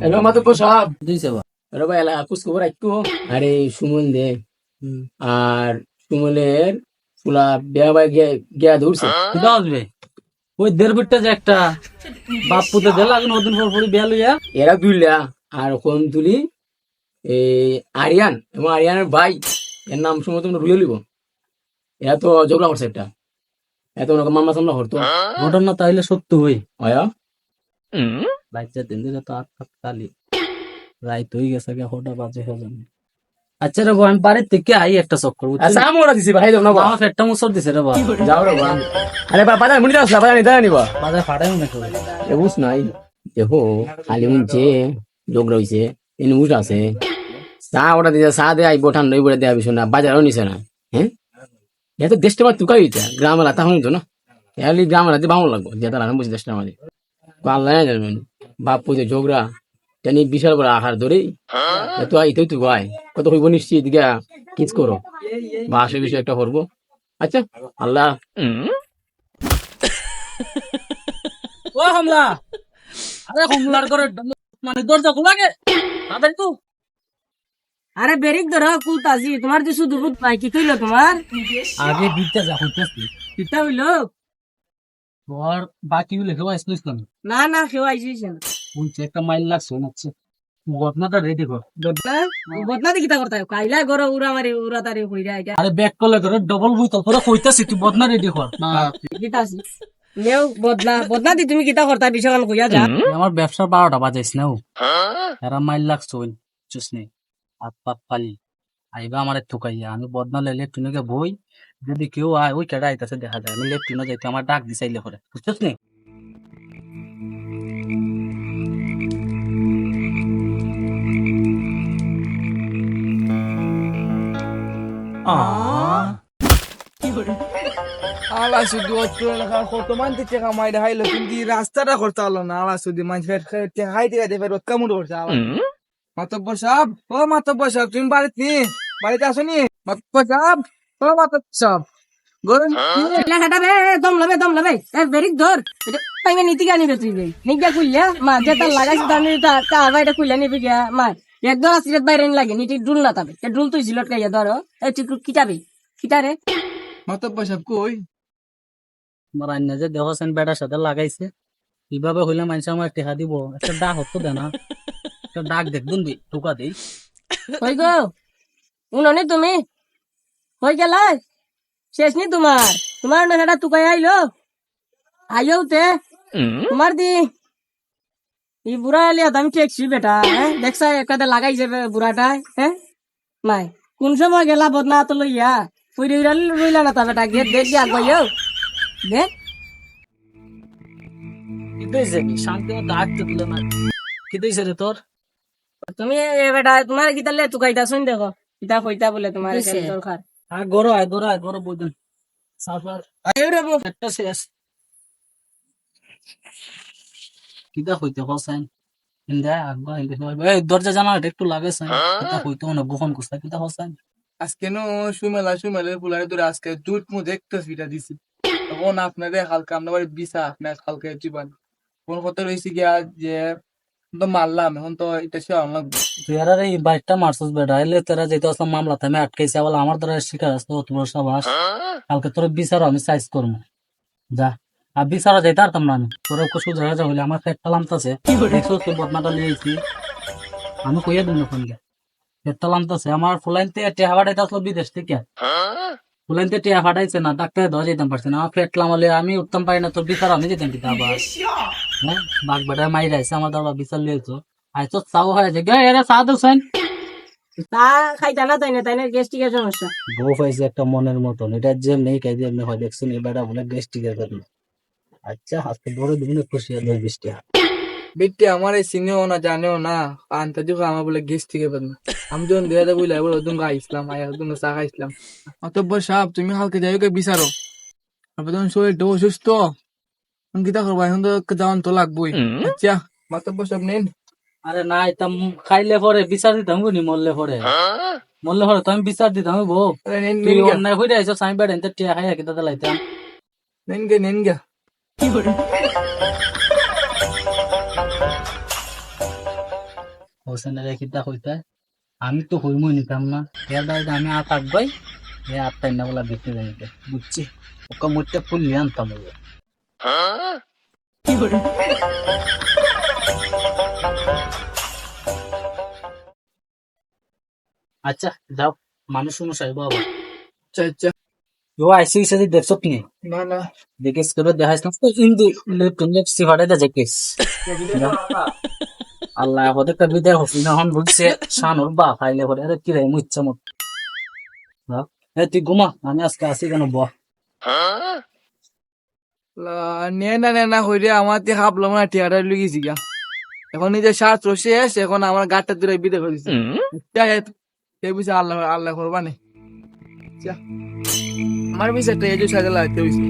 Hello মাতো সব দিছে বা আরে ভাই এলা কুছ খবর একটু আরে সুমন দে। আর সুমনের ফুলা বিয়া ভাই গিয়া দৌড়ছে কিটা আসবে ওই দেড় বিটটা যে একটা বাপ পুতে দিল ওদিন পর পরই বিয়া লইয়া। এরা দুইলা আর কোন তুলি? এই আরিয়ান। এবং আরিয়ানের ভাই এর নাম সময় তোমরা রুয়ে লিব এরা তো ঝগড়া করছে একটা। এত ওরকম মামলা সামলা হরতো। ঘটনা তাইলে সত্য হই। হয় বাচ্চা দিন দিলে তো আট কালি রাইত হয়ে গেছে গে হঠাৎ বাজে হজন আচ্ছা রে আমি বাড়ির থেকে আই একটা চক্কর? আচ্ছা আমরা দিছি ভাই দেব না বা আমার পেটটা মুসর দিছে রে বা যাও রে বা আরে বাবা বাজার মুড়ি দাও বাজার নিতে নিবা বাজার ফাটাই মনে করি এ বুঝ নাই। দেখো খালি উনছে যোগ রয়েছে এনে উঠ আছে। চা ওটা দিতে চা দিয়ে আইব ঠান্ডা বলে দেওয়া বিষয় না বাজারও নিছে না হ্যাঁ? এ তো দেশটা মার তুকাই হইতে গ্রামের রাতা হইতো না। এলি গ্রামের রাতে ভালো লাগবো যেটা রাখা বুঝি দেশটা মাঝে। আল্লাহ না জানবেন বাপ পুজো ঝগড়া জানি বিশাল বড় আহার ধরে তো আইতেই তুই গায় কত হইব নিশ্চিত গিয়া কিচ করো। বা আসে বিষয় একটা করব আচ্ছা আল্লাহ। ও হামলা! আরে হামলার করে মানে দরজা খোলা গে? তাদের তো আরে বেরিক ধর কুলতাছি তোমার যে শুধু পাই কি কইলো তোমার? আগে দিতে যা হইতেছি কিতা হইল? তোর বাকি কেউ না না কেউ আইসিস না বলছে একটা মাইল লাগছে রেডি কর। বদনা বদনা দি কাইলা গরো উড়া মারি উড়া তারি কইরা এটা আরে ব্যাক করলে করে ডবল বই তো কইতাছি তুই বদনা রেডি কর। না কিতা নেও বদনা বদনা দি তুমি কিতা করতা বিষয় কইয়া যা। আমার এরা মাইল লাগছে ওই চুস নেই। আইবা আমার ঠুকাইয়া আমি বদনা লাইলে টুনুকে বই যদি কেউ আয় ওই কেডা আইতাছে দেখা যায়। আমি লেফটিনো যাইতে আমার ডাক দিছাইলে করে বুঝছিস নি? আলা শুধু অত্র এলাকা কত মানতে টেকা মাইরে হাইলো কিন্তু এই রাস্তাটা করতে হলো না আলা শুধু মানুষ টেকা হাইতে হাইতে ফের রোদ কামড় করছে আলা মাতব্বর সাহেব ও মাতব্বর সাহেব তুমি বাড়িতে? নি বাড়িতে আসো নি মাতব্বর সাহেব ও মাতব্বর সাহেব। গরম লে হাটাবে দম লবে দম লবে এ বেরিক ধর। এটা টাইমে নীতি গানি রে তুই নিগা কইলা মা যে তার লাগাইছ তা এটা কইলা নিবি গিয়া মা। একদম আসিরত বাইরে লাগে নিটি ডুল না তবে। এ ডুল তুই জিলট কাইয়া ধর এ তুই কিটাবি? কিটারে মাতব্বর সাহেব কই? আমার আন্না যে দেখছেন বেটার সাথে লাগাইছে কীভাবে হইলে মানুষ আমার টেকা দিব। একটা ডাক হতো দে না। একটা ডাক দেখুন দি ঠুকা দিই। কই গো? উননি তুমি? কই গেলা? শেষ নি তোমার? তোমার না সেটা তুকাই আইলো? আইও তে? তোমার দি? এই বুড়া এলি আমি টেকছি বেটা হ্যাঁ দেখছা একাতে লাগাইছে বে- বুড়াটা হ্যাঁ নাই কোন সময় গেলা বদনা তো লইয়া? কই রইলা না তা বেটা গেট দেখ গিয়া আগাইও দেখ কি কি? শান্তি মতো ডাক দিল না। কি দিয়েছে রে তোর তুমি এ বেটা তোমার গীতালে তুকাইতা শুন দেখো। গীতা কইতা বলে তোমার আর গরো আয় গরো আয় গরো সাফার আইও রে বউ। একটা শেষ। কিটা হইতে হসাইন হিন্দা আগবা হিন্দা এই দরজা একটু লাগে সাইন হইতে না গোপন কুস্তা আজকে নো সুমেলা সুমেলের ফুলারে ধরে আজকে দুধ মু দেখতে ফিটা দিছি। তখন আপনাদের হালকা আপনার বাড়ি বিছা আপনার হালকা জীবন কোন কথা রয়েছে গিয়া যে তো মারলাম এখন তো এটা সে তুই আর এই বাইকটা মারছিস বেটা এলে তোরা যেতে আসলাম মামলা থামে আটকাইছে আবার আমার দ্বারা শিকার আসতো অত বড় সাবাস কালকে তোর বিচারও আমি সাইজ করব যা। আর বিচারও যাইতে পারতাম না আমি তোর কুসু জায়গা যা হইলে আমার পেটটা লামতাছে দেখছ বদনাটা লিয়েছি আমি কইয়া দিন ফোন গে পেটটা লামতাছে আমার ফুলাইনতে টেহা ফাটাইতে আসলো বিদেশ থেকে। ফুলাইনতে টেহা ফাটাইছে না ডাক্তার দেওয়া যেতাম পারছে না। আমার পেট লামালে আমি উঠতাম পারি না তোর বিচার আমি যেতাম কিন্তু আবার। হ্যাঁ? বাঘ বেটা মাইরা আইছে আমার দাদা বিচার লিয়েছো আইসো চাও হয়ে যায় গে এরা চা দোসেন তা খাইতা না তাই না তাই না? গ্যাস্ট্রিকের সমস্যা। বউ পাইছে একটা মনের মতন। এটা যে নেই কাই দিয়ে হয় দেখছেন এই বেটা বলে গেস্টিকের জন্য আচ্ছা আজকে বড় দুগুনে খুশি হয়ে দশ বৃষ্টি বেটে আমার এই চিনেও না জানেও না। আনতে দিকে আমার বলে গেস থেকে পারবে আমি যখন দিয়ে দেবো বলে বলে ওদুম খাইছিলাম আয়া ওদুম চা খাইছিলাম অতব্বর সাহেব তুমি কালকে যাই ওকে বিচারো। তারপর তখন শরীরটা অসুস্থ এখন কিতা করব? এখন তো যাওয়ান তো লাগবোই। আচ্ছা মাতব্বর সাহেব নেন। আরে না এটা খাইলে পরে বিচার দিতাম গুনি মরলে পরে? মরলে পরে তো আমি বিচার দিতাম বউ অন্যায় হয়ে আইসো সাই বেড়ে এনতে টিয়া খাইয়া কিতা দিলাইতাম নেন গে নেন গা। হোসেনের আমি তো হইমই নিতাম না। এর বাড়িতে আমি আর থাকবাই এ আটটাই না বলা দেখতে যাইতে বুঝছি। ওকে মুখটা ফুল নিয়ে আনতাম ওকে। আচ্ছা যাও মানুষ আইব আবার আচ্ছা আচ্ছা ও আইসি সাথে দেখছ কি না না দেখিস করে দেখাইছ না ইন্দু সিফারে দে দেখিস আল্লাহ হতে কা বিদায় হসি না হন বুঝছে শানুর বা খাইলে হরে আরে কি রে মু ইচ্ছা মত না এ তুই ঘুমা আমি আজকে আসি কেন ব নে না নে না হইরে আমার দিয়ে হাবলাম না টিয়াটা লুকি জিগা এখন নিজের স্বার্থ শেষ এখন আমার দূরে বিদে আল্লাহ আল্লাহ করবা নে যা। আমার বিষয়টা এই যে সাজা লাগতে হয়েছে